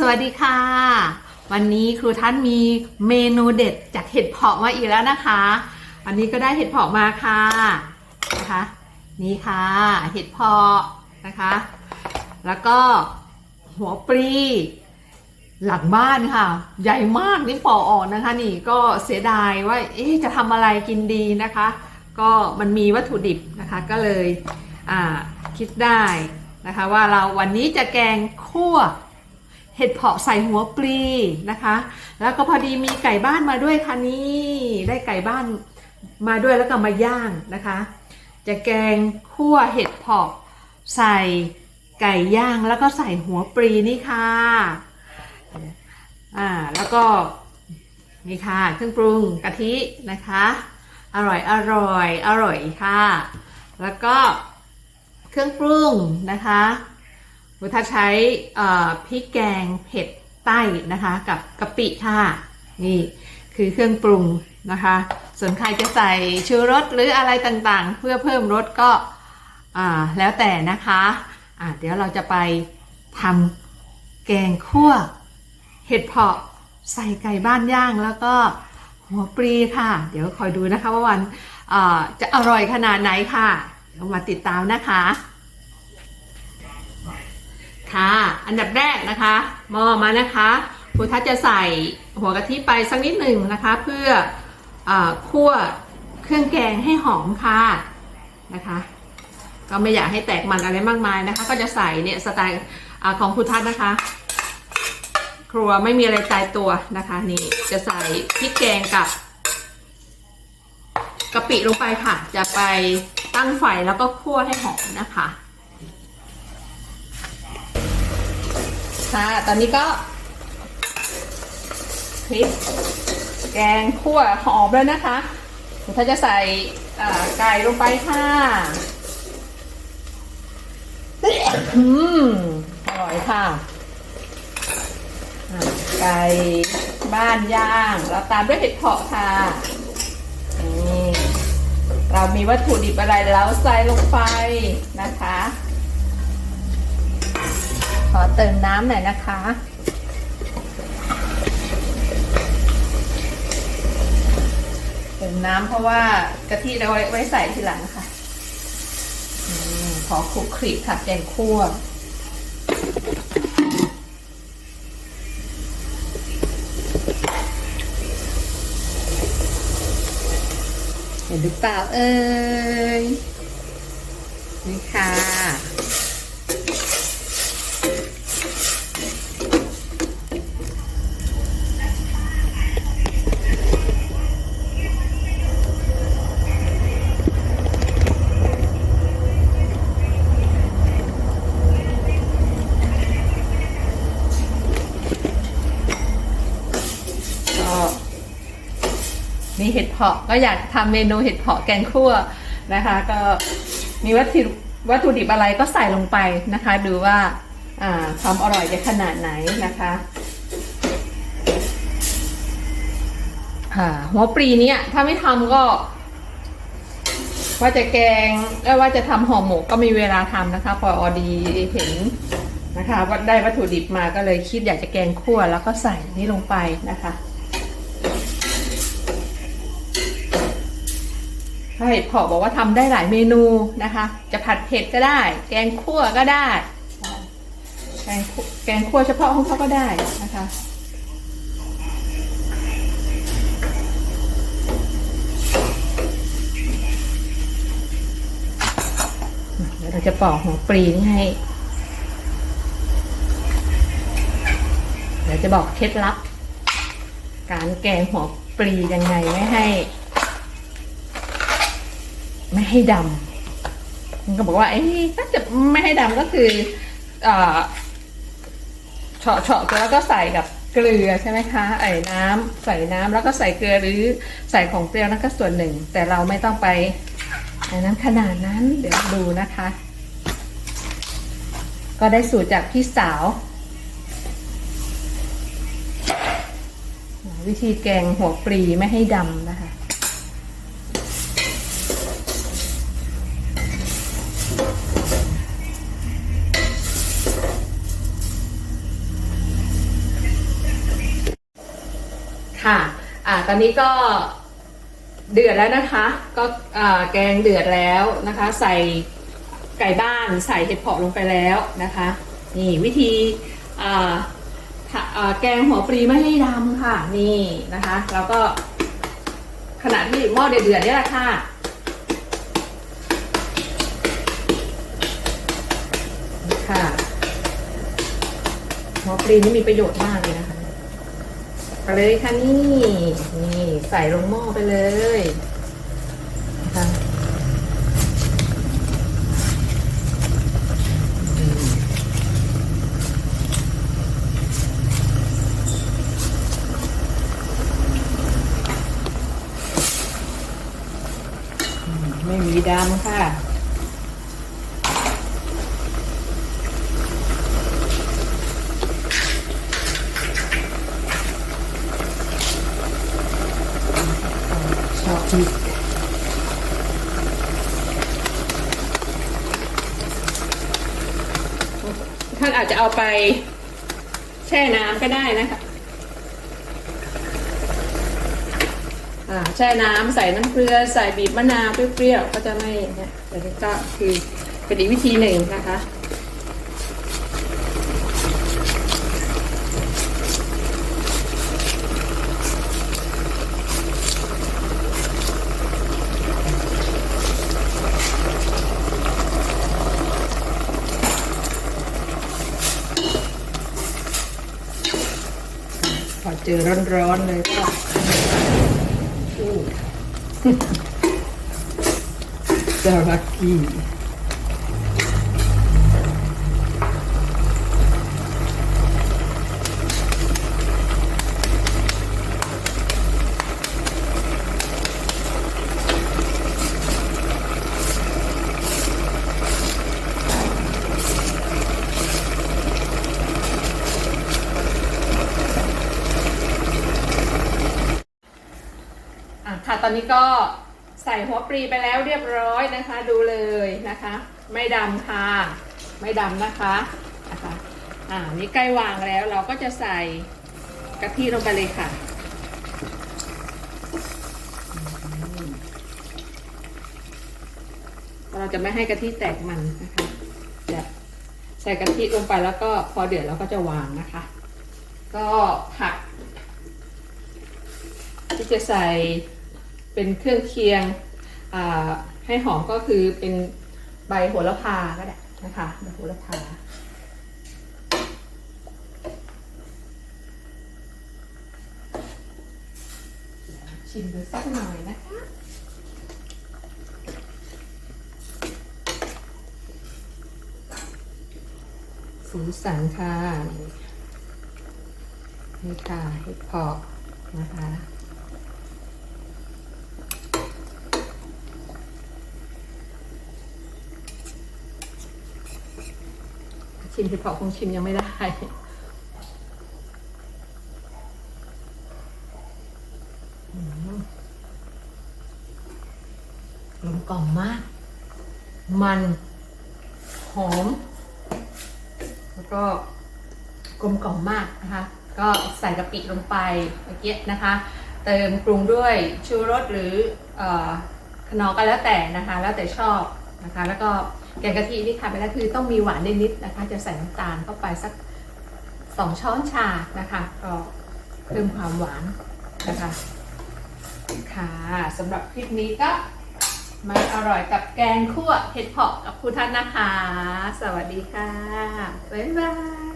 สวัสดีค่ะ วันนี้ครูท่านมีเมนูเด็ดจากเห็ดเผาะมาอีกแล้วนะคะ วันนี้ก็ได้เห็ดเผาะมาค่ะนะคะนี่ค่ะ เห็ดเผาะนะคะ แล้วก็หัวปลีหลังบ้านค่ะ ใหญ่มากนี่ปอออกนะคะ นี่ก็เสียดายว่าเอ๊จะทำอะไรกินดีนะคะ ก็มันมีวัตถุดิบนะคะ ก็เลยคิดได้นะคะ ว่าเราวันนี้จะแกงคั่ว เห็ดเผาะใส่หัวปลีนะคะ แล้วก็พอดีมีไก่บ้านมาด้วยค่ะนี่ได้ไก่บ้านมาด้วยแล้วก็มาย่างนะคะ จะแกงคั่วเห็ดเผาะใส่ไก่ย่างแล้วก็ใส่หัวปลีนี่ค่ะอ่าแล้วก็นี่ค่ะเครื่องปรุงกะทินะคะ อร่อยอร่อยอร่อยค่ะ แล้วก็เครื่องปรุงนะคะ วุฒาใช้พริกแกงเผ็ดใต้นะคะกับกะปิค่ะนี่คือเครื่องปรุงนะคะ ส่วนใครจะใส่ชูรสหรืออะไรต่างๆ เพื่อเพิ่มรสก็แล้วแต่นะคะอ่าเดี๋ยวเราจะไปทำแกงคั่ว เห็ดเผาะใส่ไก่บ้านย่างแล้วก็หัวปลีค่ะ เดี๋ยวคอยดูนะคะว่าวันจะอร่อยขนาดไหนค่ะเดี๋ยวมาติดตามนะคะ ค่ะ อันดับแรกนะคะหม้อมานะคะครูทัศจะใส่หัวกะทิไปสักนิดหนึ่งนะคะ เพื่ออคั่วเครื่องแกงให้หอมค่ะนะคะ ก็ไม่อยากให้แตกมันอะไรมากมายนะคะ ก็จะใส่เนี่ยสไตล์ของครูทัศนะคะ ครัวไม่มีอะไรตายตัวนะคะนี่จะใส่พริกแกงกับกะปิลงไปค่ะ จะไปตั้งไฟแล้วก็คั่วให้หอมนะคะ ค่ะ ตอนนี้ก็พริกแกงคั่วหอมแล้วนะคะถ้าจะใส่ไก่ลงไปค่ะอืมอร่อยค่ะ ไก่บ้านย่างแล้วตามด้วยเห็ดเผาะค่ะ นี่ เรามีวัตถุดิบอะไรแล้วใส่ลงไปนะคะ อเติมน้ำหน่อยนะคะ เติมน้ำเพราะว่ากะทิเราไว้ใส่ทีหลังค่ะอขอคลุกคลิกค่ะแกงคั่วเห็นหรือเปล่าเอ่ยนี่ค่ะ มีเห็ดเผาะก็อยากทำเมนูเห็ดเผาะแกงคั่วนะคะ ก็มีวัตถุวัตถุดิบอะไรก็ใส่ลงไปนะคะ ดูว่าความอร่อยจะขนาดไหนนะคะหัวปรีเนี่ยถ้าไม่ทำก็ ว่าจะแกงเอ้ยว่าจะทำห่อหมกก็มีเวลาทำนะคะ พออดีเห็นนะคะว่าได้วัตถุดิบมาก็เลยคิดอยากจะแกงคั่วแล้วก็ใส่นี่ลงไปนะคะ ถ้า เห็ดเผาะบอกว่าทำได้หลายเมนูนะคะ จะผัดเผ็ดก็ได้ แกงคั่วก็ได้ แกงคั่วแกงคั่วเฉพาะของเขาก็ได้นะคะเดี๋ยวเราจะปอกหัวปลีนี่ให้ เดี๋ยวจะบอกเคล็ดลับ การแกงหัวปลียังไงไม่ให้ ไม่ให้ดำมันก็บอกว่าไอ้ถ้าจะไม่ให้ดำก็คือเอ่อเฉาะเฉาะๆแล้วก็ใส่กับเกลือใช่ไหมคะไอ้น้ำใส่น้ำแล้วก็ใส่เกลือหรือใส่ของเปรี้ยวนั่นก็ส่วนหนึ่ง แต่เราไม่ต้องไปอันนั้นขนาดนั้นเดี๋ยวดูนะคะ ก็ได้สูตรจากพี่สาววิธีแกงหัวปลีไม่ให้ดำนะคะ ค่ะอ่าตอนนี้ก็เดือดแล้วนะคะ ก็อ่าแกงเดือดแล้วนะคะ ใส่ไก่บ้านใส่เห็ดเผาะลงไปแล้วนะคะ นี่วิธีอ่าแกงหัวปลีไม่ให้ดำค่ะ นี่นะคะแล้วก็ขณะที่หม้อเดือดๆนี่แหละค่ะค่ะหัวปลีนี่มีประโยชน์มากเลยนะคะ เลยค่ะนี่นี่ใส่ลงหม้อไปเลยนะคะไม่มีดำค่ะ ชอบพริก ท่านอาจจะเอาไปแช่น้ำก็ได้นะคะอ่าแช่น้ำใส่น้ำเกลือใส่บีบมะนาวเปรี้ยวๆก็จะไม่เนี่ยแต่นี่ก็คือเป็นอีกวิธีหนึ่งนะคะ เจอร้อนๆเลยก็อู้จารั ตอนนี้ก็ใส่หัวปรีไปแล้วเรียบร้อยนะคะ ดูเลยนะคะ ไม่ดำค่ะ ไม่ดำนะคะนะคะอ่านี่ใกล้วางแล้วเราก็จะใส่กะทิลงไปเลยค่ะเราจะไม่ให้กะทิแตกมันนะคะจะใส่กะทิลงไปแล้วก็พอเดือดเราก็จะวางนะคะ ก็ผักที่จะใส่ เป็นเครื่องเคียงให้หอมก็คือเป็นใบโหระพาก็ได้นะคะใบโหระพาชิมดูสักหน่อยนะคะสีสันค่ะนี่ค่ะเห็ดเพาะนะคะ ชิมเห็ดเพาะคงชิมยังไม่ได้กลมกล่อมมาก มันหอม แล้วก็กลมกล่อมมากนะคะ ก็ใส่กะปิลงไปเมื่อกี้นะคะ เติมปรุงด้วยชูรสหรืออขนอก็แล้วแต่นะคะ แล้วแต่ชอบ นะคะ แล้วก็แกงกะทินี่ทำไปแล้วคือต้องมีหวานนิดๆนะคะ จะใส่น้ำตาลเข้าไปสักสองช้อนชานะคะก็เพิ่มความหวานนะคะค่ะสำหรับคลิปนี้ก็มาอร่อยกับแกงคั่วเห็ดเผาะกับคุณทัศน์นะคะ สวัสดีค่ะ บ๊ายบาย